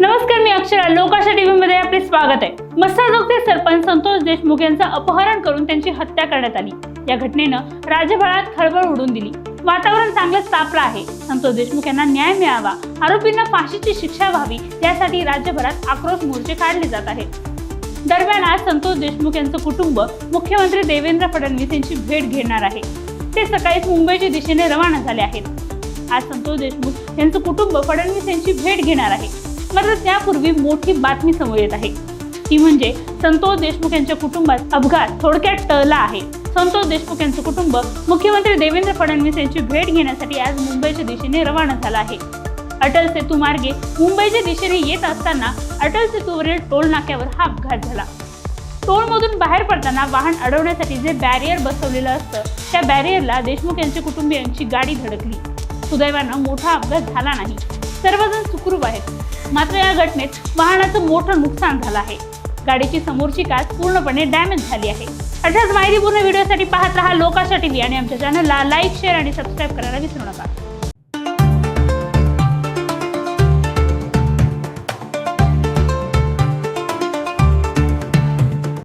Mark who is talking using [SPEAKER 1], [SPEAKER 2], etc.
[SPEAKER 1] नमस्कार मी अक्षरा. लोकाशा टीव्ही मध्ये आपले स्वागत आहे. मस्साजोगचे सरपंच संतोष देशमुख यांचं अपहरण करून त्यांची हत्या करण्यात आली. या घटनेनं राज्यभरात खळबळ उडून दिली. वातावरण चांगलंच तापलं आहे. संतोष देशमुख यांना न्याय मिळावा आरोपींना फाशीची शिक्षा व्हावी यासाठी राज्यभरात आक्रोश मोर्चे काढले जात आहेत. दरम्यान आज संतोष देशमुख यांचं कुटुंब मुख्यमंत्री देवेंद्र फडणवीस यांची भेट घेणार आहे. ते सकाळीच मुंबईच्या दिशेने रवाना झाले आहेत. आज संतोष देशमुख यांचं कुटुंब फडणवीस यांची भेट घेणार आहे. मात्र त्यापूर्वी मोठी बातमी समोर येत आहे. ती म्हणजे संतोष देशमुख यांच्या कुटुंबात अपघात थोडक्यात टळला आहे. संतोष देशमुख यांचं कुटुंब मुख्यमंत्री देवेंद्र फडणवीस यांची भेट घेण्यासाठी आज मुंबईच्या दिशेने रवाना झाला आहे. अटल सेतू मार्गे मुंबईच्या दिशेने येत असताना अटल सेतूवरील टोल नाक्यावर हा अपघात झाला. टोलमधून बाहेर पडताना वाहन अडवण्यासाठी जे बॅरियर बसवलेलं असतं त्या बॅरियरला देशमुख यांच्या कुटुंबियांची गाडी धडकली. सुदैवानं मोठा अपघात झाला नाही. सर्वजण सुखरूप आहेत. मात्र या घटनेत वाहनाचं मोठं नुकसान झालं आहे. गाडीची समोरची काच पूर्णपणे डॅमेज झाली आहे. अशाच माहितीपूर्ण व्हिडिओसाठी पाहत राहा लोकाशा टीव्ही आणि आमच्या चॅनलला लाईक शेअर आणि सबस्क्राईब करायला विसरू नका.